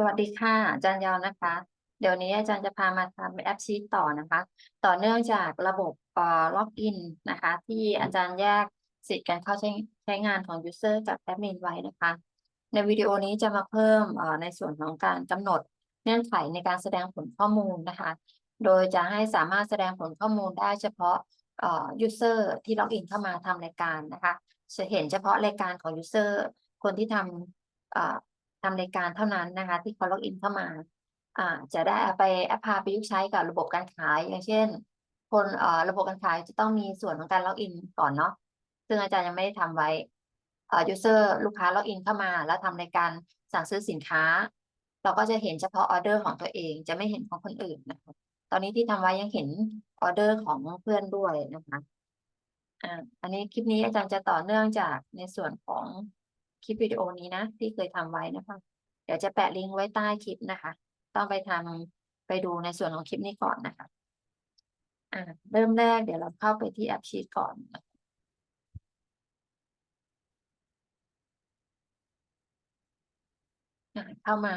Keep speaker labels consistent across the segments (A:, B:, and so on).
A: สวัสดีค่ะ อาจารย์ยอนนะคะ เดี๋ยวนี้อาจารย์จะพามาทำแอปชีตต่อนะคะ ต่อเนื่องจากระบบเอ่อล็อกอินนะคะ ที่อาจารย์แยกสิทธิ์การเข้าใช้ใช้งานของ User กับแอดมินไว้นะคะ ในวิดีโอนี้จะมาเพิ่มเอ่อในส่วนของการกำหนดเงื่อนไขในการแสดงผลข้อมูลนะคะ โดยจะให้สามารถแสดงผลข้อมูลได้เฉพาะเอ่อ User ที่ล็อกอินเข้ามาทำรายการนะคะ จะเห็นเฉพาะรายการของ User คนที่ทำเอ่อ ทำรายการเท่านั้นนะคะ ที่เขาล็อกอินเข้ามาอ่าจะได้ไปแอปพาประยุกต์ใช้กับระบบการขาย อย่างเช่น คนเอ่อระบบการขายจะต้องมีส่วนของการล็อกอินก่อนเนาะซึ่งอาจารย์ยังไม่ได้ทำไว้เอ่อ user ลูกค้าล็อกอินเข้ามา แล้วทำรายการสั่งซื้อสินค้า เราก็จะเห็นเฉพาะออเดอร์ของตัวเอง จะไม่เห็นของคนอื่นนะคะตอนนี้ที่ทำไว้ยังเห็นออเดอร์ของเพื่อนด้วยนะคะอ่าอันนี้คลิปนี้อาจารย์จะต่อเนื่องจากในส่วนของ คลิปวิดีโอนี้นะ ที่เคยทำไว้นะคะ เดี๋ยวจะแปะลิงก์ไว้ใต้คลิปนะคะ ต้องไปทำไปดูในส่วนของคลิปนี้ก่อนนะคะอ่าเริ่มแรกเดี๋ยวเราเข้าไปที่แอปชีตก่อนนะเข้ามา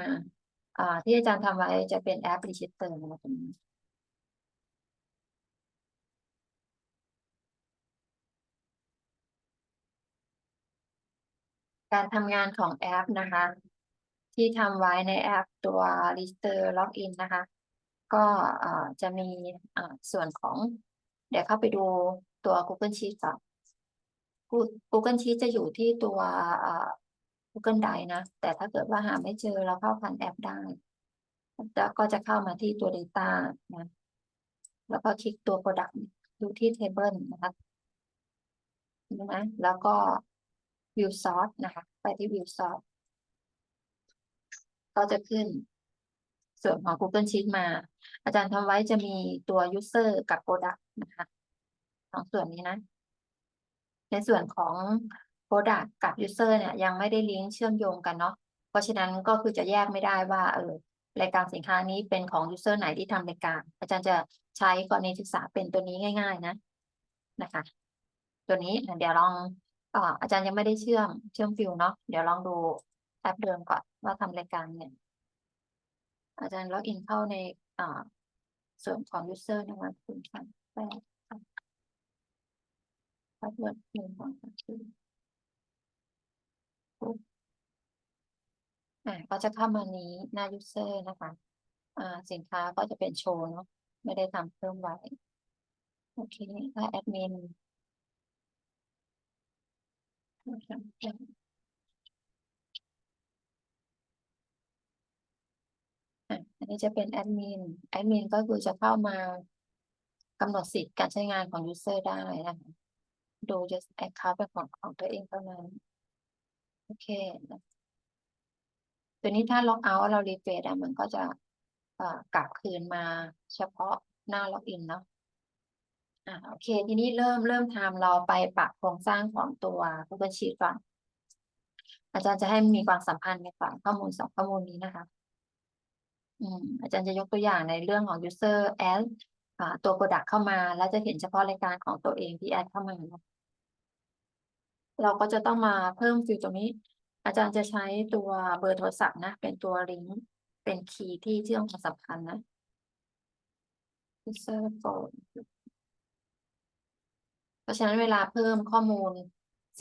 A: อ่าที่อาจารย์ทำไว้จะเป็นแอปรีชิตเตอร์นะคะตรงนี้ การทำงานของแอปนะคะ ที่ทำไว้ในแอปตัว Register Login นะคะ ก็จะมีส่วนของ เดี๋ยวเข้าไปดูตัว Google Sheet ก่อน Google Sheet จะอยู่ที่ตัว Google Drive นะ แต่ถ้าเกิดว่าหาไม่เจอเราเข้าผ่านแอปได้ แล้วก็จะเข้ามาที่ตัว Data นะ แล้วก็คลิกตัว Product ดูที่ Table นะคะนไหมแล้วก็ View Source นะคะ ไปที่ View Source ก็จะขึ้น ส่วนของ Google Sheet มา อาจารย์ทำไว้จะมีตัว User กับ Product นะคะสองส่วนนี้นะ ในส่วนของ Product กับ User เนี่ยยังไม่ได้ลิงก์เชื่อมโยงกันเนาะเพราะฉะนั้นก็คือจะแยกไม่ได้ว่าเออรายการสินค้านี้เป็นของ User ไหนที่ทำรายการ อาจารย์จะใช้กรณีศึกษาเป็นตัวนี้ง่าย ๆ นะนะคะ ตัวนี้เดี๋ยวลอง อาจารย์ยังไม่ได้เชื่อมเชื่อมฟิวเนาะเดี๋ยวลองดูแอปเดิมก่อนว่าทำรายการเนี่ย อาจารย์ล็อกอินเข้าในอ่าส่วนของ user นะคะคุณค่ะแปดค่ะพาสเวิร์ดหนึ่งสองสามสี่ปุ๊บอ่าก็จะเข้ามานี้หน้า user นะคะอ่าสินค้าก็จะเป็นโชว์เนาะไม่ได้ทำเพิ่มไว้ โอเค ถ้าแอดมิน อันนี้จะเป็นแอดมิน แอดมินก็คือจะเข้ามากำหนดสิทธิ์การใช้งานของ user ได้นะคะดู just account เป็นของของตัวเองเท่านั้น โอเค ตัวนี้ถ้าล็อกเอาท์เรารีเฟรชอะมันก็จะกลับคืนมาเฉพาะหน้าล็อกอินเนาะ อ่าโอเค ทีนี้เริ่มเริ่มทำเราไปปรับโครงสร้างของตัว Google Sheet ก่อนอาจารย์จะให้มีความสัมพันธ์ในฝั่งข้อมูลสองข้อมูลนี้นะคะอืมอาจารย์จะยกตัวอย่างในเรื่องของ user add อ่าตัว product เข้ามา แล้วจะเห็นเฉพาะรายการของตัวเองที่ add เข้ามา เราก็จะต้องมาเพิ่มฟิลตรงนี้ อาจารย์จะใช้ตัวเบอร์โทรศัพท์นะ เป็นตัวลิงก์เป็นคีย์ที่เชื่อมความสัมพันธ์นะ user phone ราะฉะนั้นเวลาเพิ่มข้อมูล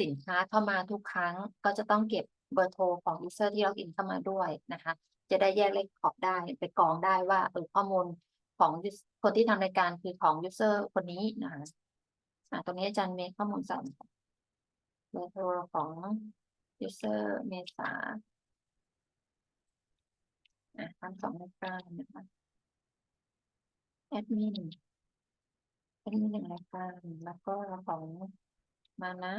A: สินค้าเข้ามาทุกครั้ง ก็จะต้องเก็บเบอร์โทรของ user ที่ล็อกอินเข้ามาด้วยนะคะ จะได้แยกเลขขอบได้ไปกรองได้ว่าเออข้อมูลของคนที่ทำรายการคือของ user คนนี้นะคะตรงนี้อาจารย์เมีข้อมูลใส่เบอร์โทรของ user เมษาอะทำสองรายการนะคะแอดมิน แอดมินหนึ่งรายการแล้วก็ของมานะ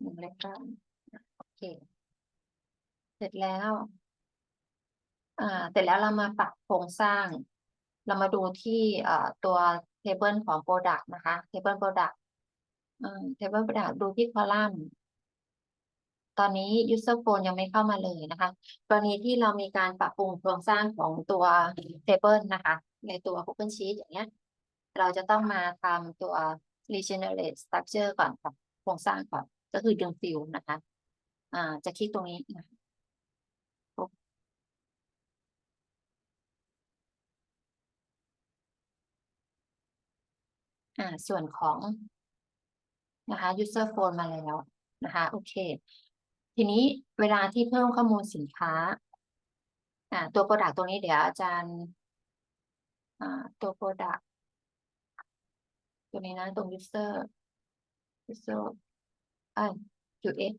A: หนึ่งรายการโอเค เสร็จแล้ว อ่า เสร็จแล้วเรามาปรับโครงสร้าง เรามาดูที่อ่ตัว table ของ product นะคะ table product อืม table product ดูที่ column ตอนนี้ user phone ยังไม่เข้ามาเลยนะคะ กรณีที่เรามีการปรับปรุงโครงสร้างของตัว table นะคะ ในตัว Google Sheet อย่างเงี้ย เราจะต้องมาทำตัว regenerate structure ก่อนค่ะโครงสร้างก่อน ก็คือดึงฟิลนะคะ อ่า จะคลิกตรงนี้อ่า ส่วนของนะคะ user form มาแล้วนะคะ โอเค ทีนี้เวลาที่เพิ่มข้อมูลสินค้า อ่า ตัว product ตรงนี้เดี๋ยวอาจารย์ ตัว product ตัวนี้นะตรง user user อ่า UX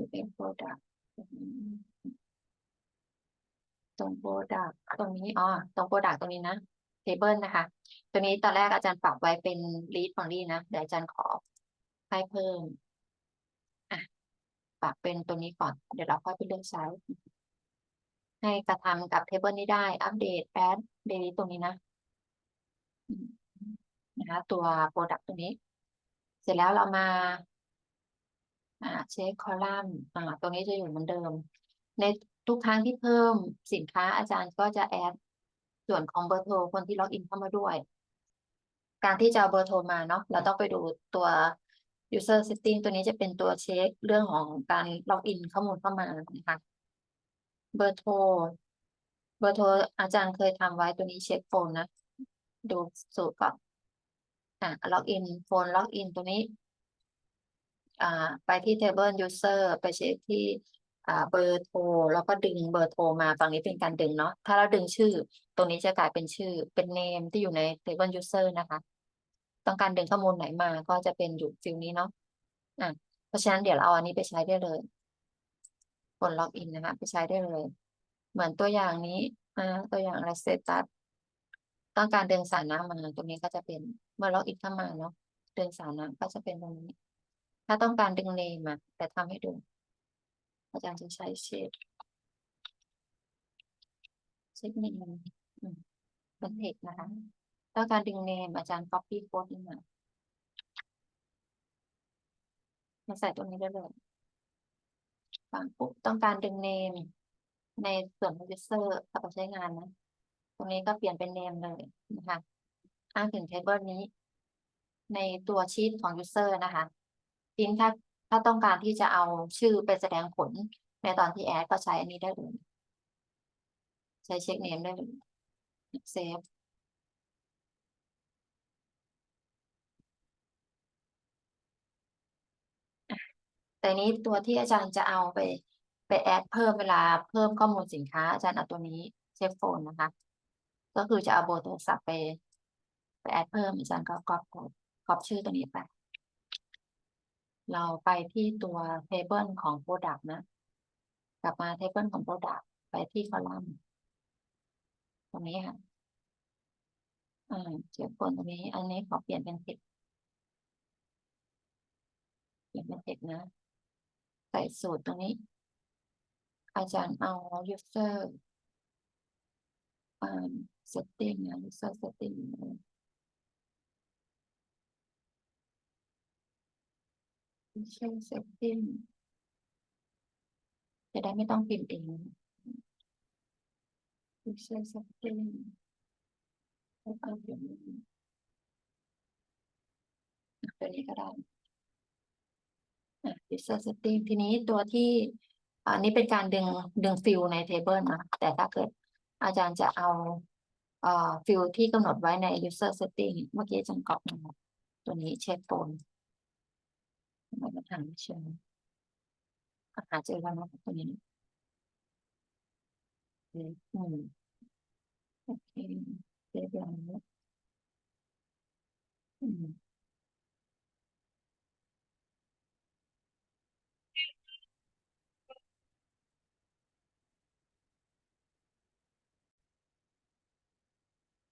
A: UX product ตรง product ตรงนี้อ๋อตรง product ตรงนี้นะ table นะคะ ตัวนี้ตอนแรกอาจารย์ปรับไว้เป็น read only นะ เดี๋ยวอาจารย์ขอให้เพิ่ม อะ ปรับเป็นตัวนี้ก่อน เดี๋ยวเราค่อยไปเลือกใช้ ให้กระทำกับ table นี้ได้อัปเดต add delete ตรงนี้นะนะคะตัว product ตรงนี้ เสร็จแล้วเรามาเช็คคอลัมน์ตรงนี้จะอยู่เหมือนเดิม ในทุกครั้งที่เพิ่มสินค้าอาจารย์ก็จะแอดส่วนของเบอร์โทรคนที่ล็อกอินเข้ามาด้วย การที่จะเอาเบอร์โทรมาเนาะเราต้องไปดูตัว user setting ตัวนี้จะเป็นตัวเช็คเรื่องของการล็อกอินข้อมูลเข้ามานะคะ เบอร์โทร เบอร์โทรอาจารย์เคยทำไว้ตัวนี้เช็คโฟนนะ ดูสูตรก่อนอ่าล็อกอินโฟนล็อกอินตัวนี้ อ่า ไปที่ table user ไปเช็คที่อ่าเบอร์โทร แล้วก็ดึงเบอร์โทรมาฝั่งนี้เป็นการดึงเนาะถ้าเราดึงชื่อ ตรงนี้จะกลายเป็นชื่อเป็น name ที่อยู่ใน table user นะคะ ต้องการดึงข้อมูลไหนมาก็จะเป็นอยู่ฟิลนี้เนาะอะเพราะฉะนั้นเดี๋ยวเราเอาอันนี้ไปใช้ได้เลย กดล็อกอินนะคะไปใช้ได้เลย เหมือนตัวอย่างนี้อ่าตัวอย่างอะไร status ต้องการดึงสาระมาตรงนี้ก็จะเป็นเมื่อล็อกอินเข้ามาเนาะดึงสาระก็จะเป็นตรงนี้ ถ้าต้องการดึง name อะแต่ทำให้ดูอาจารย์จะใช้เช็คเช็ค name อืมเป็น text นะคะต้องการดึง name อาจารย์ copy code นี่มามาใส่ตรงนี้ได้เลย ฟังปุ๊บต้องการดึง name ในส่วนของ user เอาไปใช้งานนะ ตรงนี้ก็เปลี่ยนเป็น name เลยนะคะอ้างถึง table นี้ ในตัวชีตของ user นะคะทีนี้ถ้าถ้าต้องการที่จะเอาชื่อไปแสดงผลในตอนที่แอดก็ใช้อันนี้ได้เลย ใช้เช็คเนมได้เลยเซฟ แต่นี้ตัวที่อาจารย์จะเอาไปไปแอดเพิ่มเวลาเพิ่มข้อมูลสินค้า อาจารย์เอาตัวนี้เซฟโฟนนะคะ ก็คือจะเอาเบอร์โทรศัพท์ไปไปแอดเพิ่มอาจารย์ก็ก๊อปก๊อปชื่อตัวนี้ไป เราไปที่ตัว table ของ product นะ กลับมา table ของ product ไปที่คอลัมน์ตรงนี้ค่ะอ่าเจียบนตรงนี้ อันนี้ขอเปลี่ยนเป็น text เปลี่ยนเป็น text นะ ใส่สูตรตรงนี้ อาจารย์เอา user อ่า setting นะ user setting user setting จะได้ไม่ต้องพิมพ์เอง user setting แล้วก็เขียนตัวนี้ก็ได้ อะ user setting ทีนี้ตัวที่อันนี้เป็นการดึงดึงฟิลใน table นะแต่ถ้าเกิดอาจารย์จะเอาเอ่อฟิลที่กำหนดไว้ใน user setting เมื่อกี้จารย์กรอกมาตัวนี้เช็คโฟนมาทางเชิญหาเจอแล้วนะตัวนี้อืมอืมโอเคเรียบร้อยแล้วอืม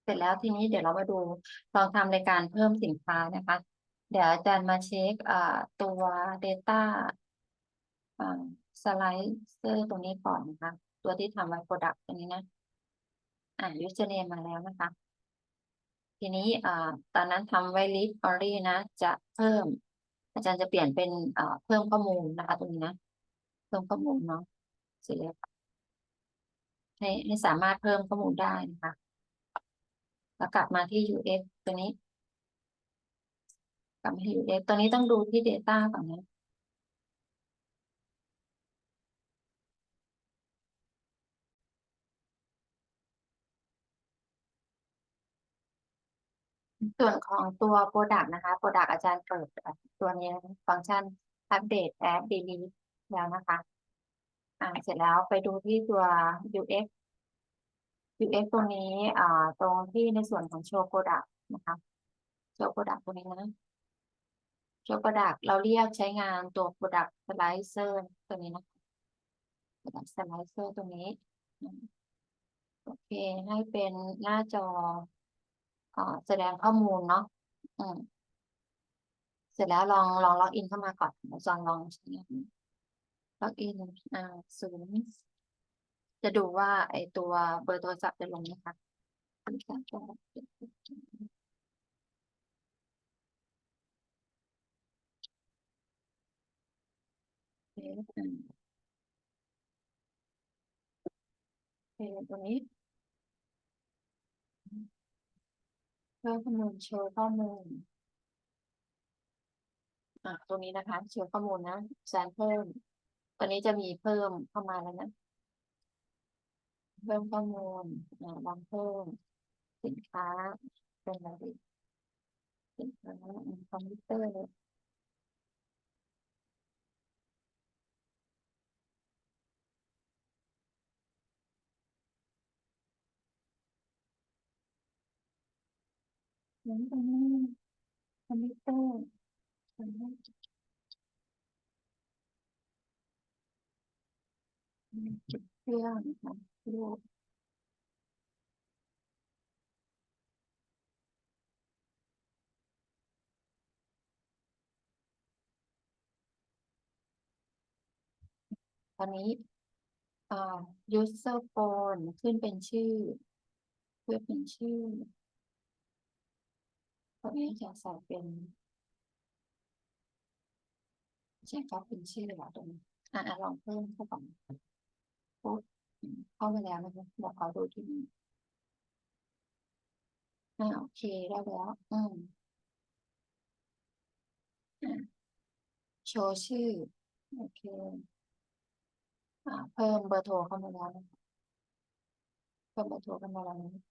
A: เสร็จแล้วทีนี้เดี๋ยวเรามาดูลองทำในการเพิ่มสินค้านะคะ เดี๋ยวอาจารย์มาเช็คตัว Data อ่าสไลเซอร์ตรงนี้ก่อนนะคะ ตัวที่ทำไว้ Product ตัวนี้นะ อ่า username มาแล้วนะคะ ทีนี้ตอนนั้นทำไว้ list only นะ จะเพิ่ม อาจารย์จะเปลี่ยนเป็นเพิ่มข้อมูลนะคะ ตรงนี้นะ เพิ่มข้อมูลเนาะเสร็จแล้วให้ให้สามารถเพิ่มข้อมูลได้นะคะ แล้วกลับมาที่ UX ตัวนี้ กลับมาที่ UX ตัวนี้ต้องดูที่ Data ก่อนนะส่วนของตัว Product นะคะ Product อาจารย์เปิดตัวนี้ฟังก์ชันอัปเดต Add Delete แล้วนะคะ อ่าเสร็จแล้วไปดูที่ตัว UX UX ตรงนี้อ่าตรงที่ในส่วนของ Show Product นะคะ Show Product ตรงนี้นะ Show Product เราเรียกใช้งานตัว Product Slicer ตัวนี้นะคะ Product Slicer ตัวนี้ โอเค ให้เป็นหน้าจออ่าแสดงข้อมูลเนาะอืมเสร็จแล้วลองลองล็อกอินเข้ามาก่อนอาจารย์ลองใช้งานล็อกอินอ่าศูนย์ จะดูว่าไอตัวเบอร์โทรศัพท์จะลงไหมคะโอเคโอเคตัวนี้เพิ่มข้อมูลโชว์ข้อมูลอ่าตรงนี้นะคะ โชว์ข้อมูลนะแสนเพิ่ม ตอนนี้จะมีเพิ่มเข้ามาแล้วนะ เพิ่มข้อมูลอ่าลองเพิ่มสินค้าเป็นอะไรดีสินค้าคอมพิวเตอร์นั้นตรงนี้คอมพิวเตอร์ตรงนี้จุดเครื่องนะคะ ตอนนี้อ่า user phone ขึ้นเป็นชื่อ เพื่อเป็นชื่อตอนนี้จะใส่เป็นใช่ครับเป็นชื่อเหรอตรงนี้อะอะลองเพิ่มเข้าไปปุ๊บ เข้ามาแล้วนะคะเดี๋ยวขอดูที่นี่อ่าโอเคได้แล้วอืมโชว์ชื่อ โอเคอ่าเพิ่มเบอร์โทรเข้ามาแล้วนะคะเพิ่มเบอร์โทรเข้ามาแล้วนะ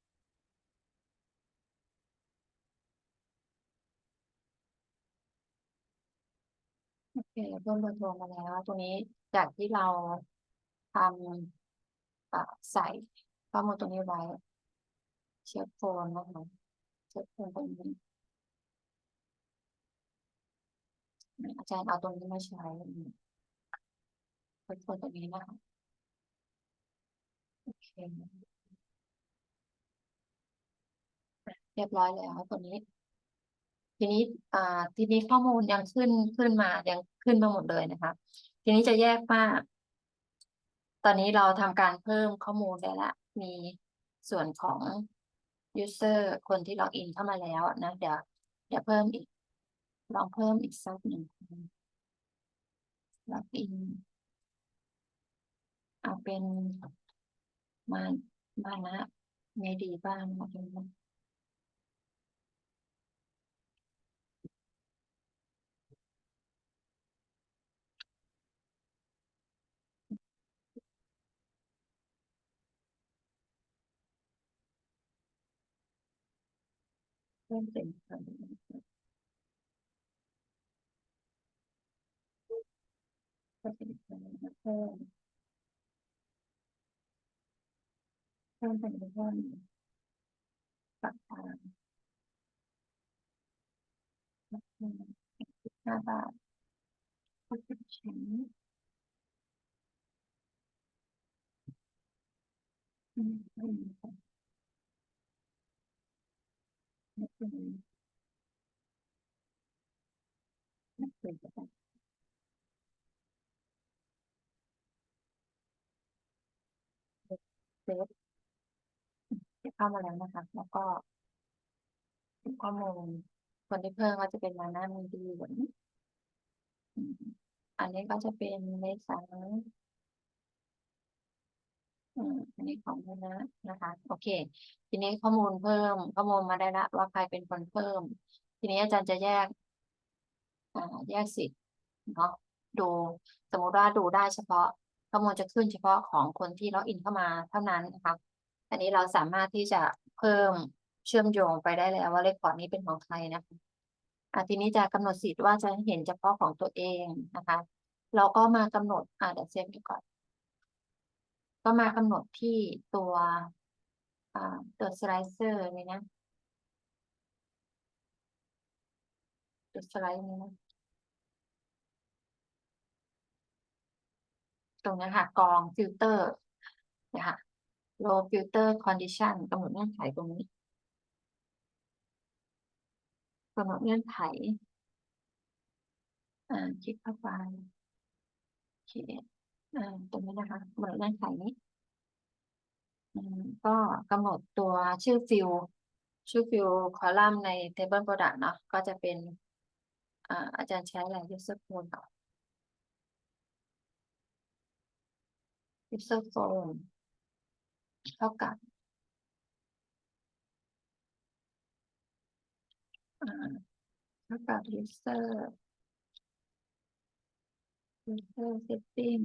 A: โอเคเพิ่มเบอร์โทรมาแล้ว ตรงนี้จากที่เราทำ ใส่ข้อมูลตรงนี้ไว้ เช็คโฟนนะคะเช็คโฟนตรงนี้อาจารย์เอาตรงนี้มาใช้เช็คโฟนตรงนี้นะคะโอเคเรียบร้อยแล้วตัวนี้ ทีนี้อ่าทีนี้ข้อมูลยังขึ้นขึ้นมายังขึ้นมาหมดเลยนะคะ ทีนี้จะแยกว่า ตอนนี้เราทำการเพิ่มข้อมูลได้ละ มีส่วนของ user คนที่ล็อกอินเข้ามาแล้วนะ เดี๋ยวเดี๋ยวเพิ่มอีก ลองเพิ่มอีกสักหนึ่งคนล็อกอินเอาเป็นมามานะเมดีบ้างนะเป็น เพิ่มเป็นคนก็เป็นคนเพิ่มเพิ่มเป็นคนปากกาห้าบาทก็เป็นชิ้นอืมอืม ไม่เป็นไม่เป็นก็ได้เซฟเข้ามาแล้วนะคะ แล้วก็ข้อมูลคนที่เพิ่มก็จะเป็นมาหน้ามีดีแบบนี้อืมอันนี้ก็จะเป็นเลขสาม อันนี้ของคณะนะคะ โอเค ทีนี้ข้อมูลเพิ่ม ข้อมูลมาได้ละว่าใครเป็นคนเพิ่ม ทีนี้อาจารย์จะแยกอ่าแยกสิทธิ์เนาะดูสมมุติว่าดูได้เฉพาะ ข้อมูลจะขึ้นเฉพาะของคนที่ล็อกอินเข้ามาเท่านั้นนะคะอันนี้เราสามารถที่จะเพิ่มเชื่อมโยงไปได้แล้วว่าเรคคอร์ดนี้เป็นของใครนะคะอะทีนี้จะกำหนดสิทธิ์ว่าจะเห็นเฉพาะของตัวเองนะคะ เราก็มากำหนดอ่าเดี๋ยวเซฟดีก่อน ก็มากำหนดที่ตัวตัวสไลเซอร์นี่นะตัวสไลด์นี้นะตรงนี้ค่ะกรองฟิลเตอร์นะคะ low filter condition กำหนดเงื่อนไขตรงนี้กำหนดเงื่อนไขอ่าคลิกเข้าไปโอเค ตรงนี้นะคะกำหนดเงื่อนไขนี้อืมก็กำหนดตัวชื่อฟิลชื่อฟิลคอลัมน์ใน table product เนาะก็จะเป็นอ่าอาจารย์ใช้อะไร user phone ต่อ user phone เท่ากับอ่าเท่ากับ user user setting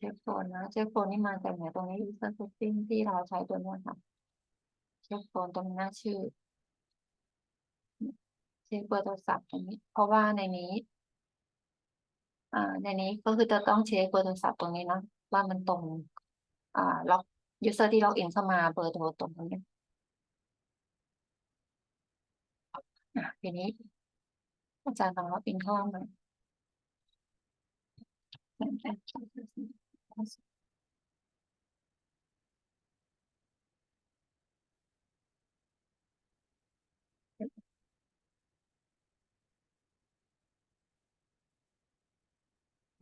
A: เขียนนะไปอืมเซฟก่อนเช็คโฟนนะเช็คโฟนนี่มาจากไหนตรงนี้ user setting ที่เราใช้ตัวนี้ค่ะเช็คโฟนตรงหน้าชื่อเช็คเบอร์โทรศัพท์ตรงนี้ เพราะว่าในนี้อ่าในนี้ก็คือจะต้องเช็คเบอร์โทรศัพท์ตรงนี้นะว่ามันตรงอ่าล็อก user ที่ล็อกอินเข้ามาเบอร์โทรตรงนี้อะทีนี้อาจารย์ลองล็อกอินเข้ามา อ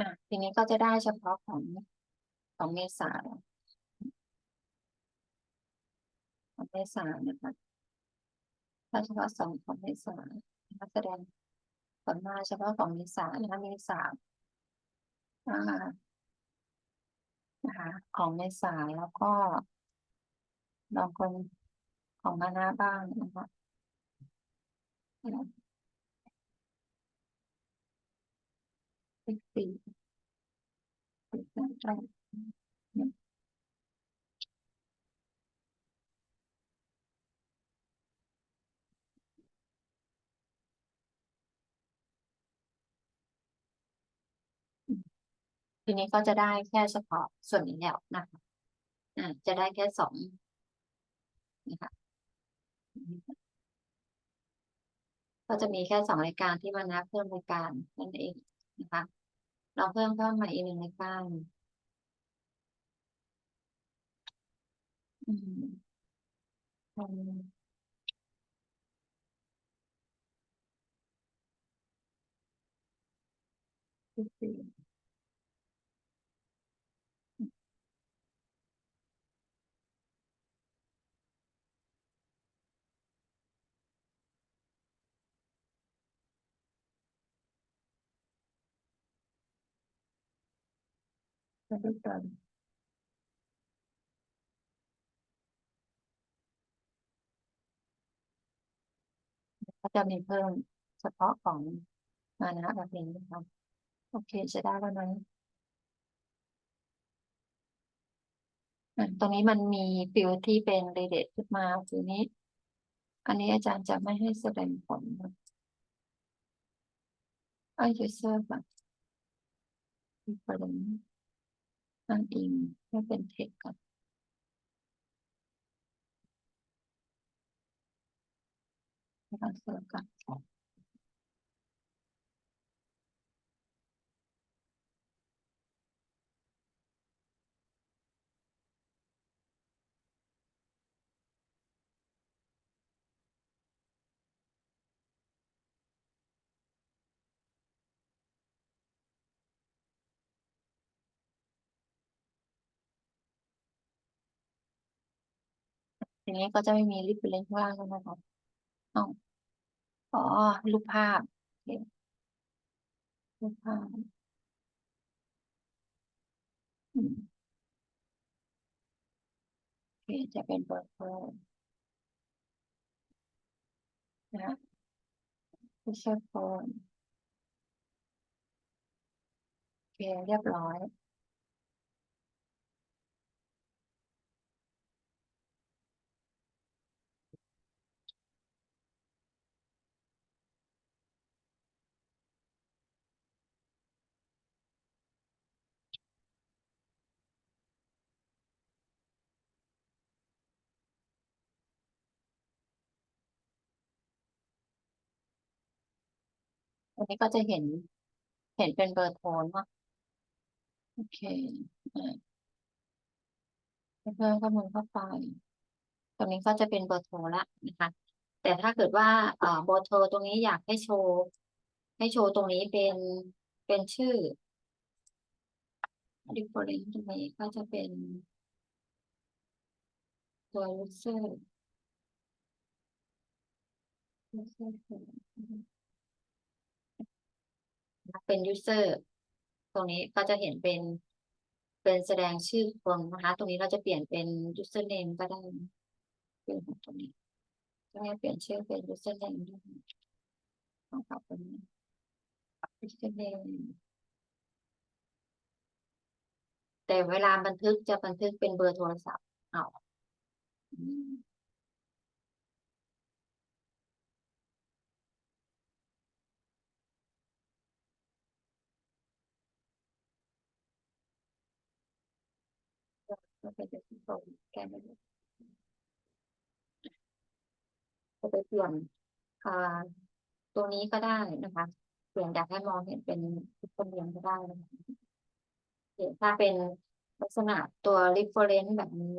A: ะทีนี้ก็จะได้เฉพาะของของเมษาของเมษานะคะถ้าเฉพาะสองของเมษานักแสดงผลมาเฉพาะของเมษานะคะเมษาอ่า นะคะ ของในสาแล้วก็ลองคนของมานาบ้างนะคะสิบสี่สิบห้า ทีนี้ก็จะได้แค่เฉพาะส่วนนี้แล้วนะคะอ่าจะได้แค่สองนะคะก็จะมีแค่สองรายการที่มานับเพิ่มรายการนั่นเองนะคะ เราเพิ่มเพิ่มม่อีกหนึ่งรายการอืมอืมสิ บสี่ก็ได้เกินก็จะมีเพิ่มเฉพาะของมานะแบบนี้นะคะโอเคจะได้แล้วนะอะตรงนี้มันมีฟิลที่เป็นเรเดทขึ้นมาทีนี้ อันนี้อาจารย์จะไม่ให้แสดงผลนะไอ้ user แบบประเด็ นั่นเองให้เป็นเทคก่อนการเสิร์ฟก่ อนทีนี้ก็จะไม่มี reference ข้างล่างแล้วนะคะอ๋ออ๋อรูปภาพรูปภาพอืมโอเคจะเป็นเบอร์โทรนะฮะ feature phone โอเคเรียบร้อย อันนี้ก็จะเห็น เห็นเป็นเบอร์โทรเนาโอเคอ่าเพิ่มข้อมูลเข้าไป ตรงนี้ก็จะเป็นเบอร์โทรละนะคะ แต่ถ้าเกิดว่าเอ่อเบอร์โทรตรงนี้อยากให้โชว์ ให้โชว์ตรงนี้เป็นเป็นชื่อ reference ตรงนี้ก็จะเป็นตัว user user เป็น user ตรงนี้ก็จะเห็นเป็นเป็นแสดงชื่อคนนะคะ ตรงนี้เราจะเปลี่ยนเป็น username ก็ได้เปลี่ยนตรงนี้ก็ให้เปลี่ยนชื่อเป็น username ด้ต้องปรับตรงนี้ username แต่เวลาบันทึกจะบันทึกเป็นเบอร์โทรศัพท์เอาอื มก็เป็นที่ส่งแก้ไม่ได้จะไปเปลี่ยนตัวนี้ก็ได้นะคะ เปลี่ยนจากให้มองเห็นเป็นทุกคนเรียนก็ได้นะคะเดี๋ยวถ้าเป็นลักษณะตัว reference แบบนี้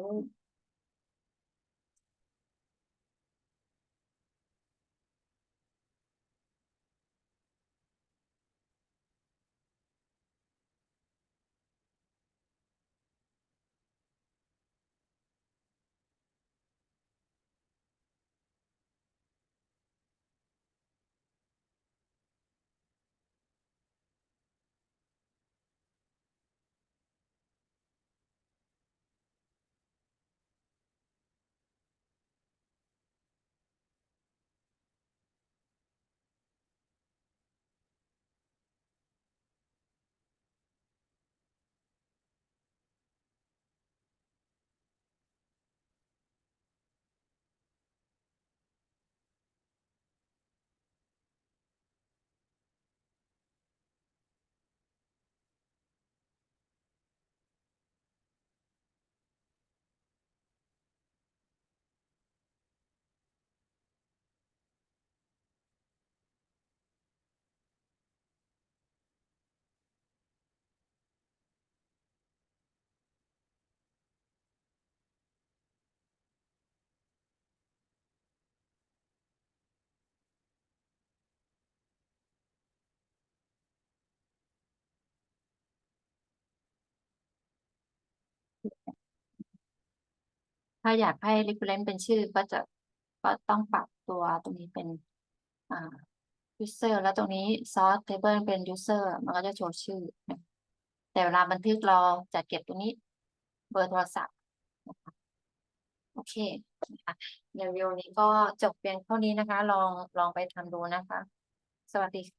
A: ถ้าอยากให้ reference เป็นชื่อก็จะก็ต้องปรับตัวตรงนี้เป็นอ่า user แล้วตรงนี้ source table เป็น user มันก็จะโชว์ชื่อ แต่เวลาบันทึกเราจะเก็บตรงนี้เบอร์โทรศัพท์นะคะโอเคนะคะในวิดีโอนี้ก็จบเพียงเท่านี้นะคะ ลองลองไปทำดูนะคะ สวัสดีค่ะ